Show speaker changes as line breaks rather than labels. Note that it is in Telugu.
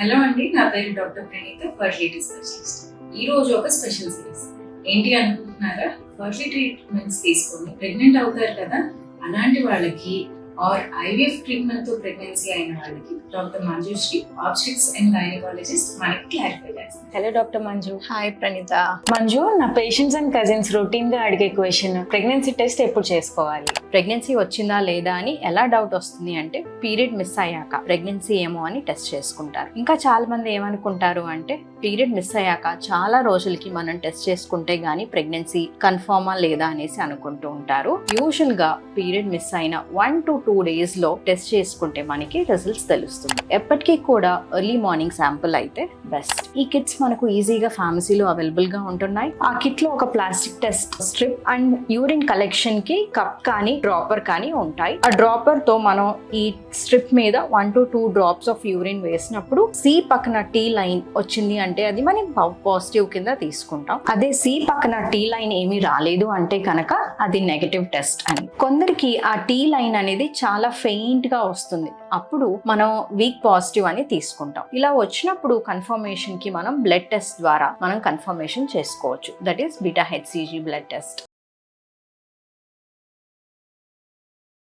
హలో అండి నా పేరు డాక్టర్ ప్రణీత ఫర్టిలిటీ స్పెషలిస్ట్. ఈ రోజు ఒక స్పెషల్ సిరీస్. ఏంటి అనుకుంటున్నారా? ఫర్టిలిటీ ట్రీట్మెంట్స్ తీసుకొని ప్రెగ్నెంట్ అవుతారు కదా అలాంటి వాళ్ళకి ఆర్ ఐవీఎఫ్ ట్రీట్మెంట్తో ప్రెగ్నెన్సీ అయిన వాళ్ళకి doctor Manjushree obstetrics and gynaecologist మనకి క్లారిఫై చేస్తారు
hello doctor Manju
hi Praneetha
Manju నా పేషెంట్స్ అండ్ కజిన్స్ రొటీన్గా అడిగే క్వశ్చన్ ప్రెగ్నెన్సీ టెస్ట్ ఎప్పుడు చేసుకోవాలి?
ప్రెగ్నెన్సీ వచ్చిందా లేదా అని ఎలా డౌట్ వస్తుంది అంటే పీరియడ్ మిస్ అయ్యాక ప్రెగ్నెన్సీ ఏమో అని టెస్ట్ చేసుకుంటారు. ఇంకా చాలా మంది ఏమనుకుంటారు అంటే పీరియడ్ మిస్ అయ్యాక చాలా రోజులకి మనం టెస్ట్ చేసుకుంటే గానీ ప్రెగ్నెన్సీ కన్ఫర్మా లేదా అనేసి అనుకుంటూ ఉంటారు. యూజువల్గా పీరియడ్ మిస్ అయిన వన్ టు టూ డేస్లో టెస్ట్ చేసుకుంటే మనకి రిజల్ట్స్ తెలుస్తుంది. ఎప్పటికీ కూడా ఎర్లీ మార్నింగ్ శాంపుల్ అయితే బెస్ట్ ఈ కిట్స్ మనకు ఈజీగా ఫార్మసీలో అవైలబుల్గా ఉంటున్నాయి.
ఆ కిట్లో ఒక plastic test strip and urine కలెక్షన్కి cup కానీ డ్రాపర్ కానీ ఉంటాయి. ఆ డ్రాపర్తో మనం ఈ స్ట్రిప్ మీద one to two drops of urine వేసినప్పుడు సి పక్కన టీ లైన్ వచ్చింది అంటే అది మనం పాజిటివ్ కింద తీసుకుంటాం. అదే సి పక్కన టీ లైన్ ఏమీ రాలేదు అంటే కనుక అది నెగటివ్ టెస్ట్ అని. కొందరికి ఆ టీ లైన్ అనేది చాలా ఫెయింట్గా వస్తుంది. అప్పుడు మనం వీక్ పాజిటివ్ అని తీసుకుంటాం. ఇలా వచ్చినప్పుడు కన్ఫర్మేషన్కి మనం బ్లడ్ టెస్ట్ ద్వారా మనం కన్ఫర్మేషన్ చేసుకోవచ్చు. That is beta HCG blood test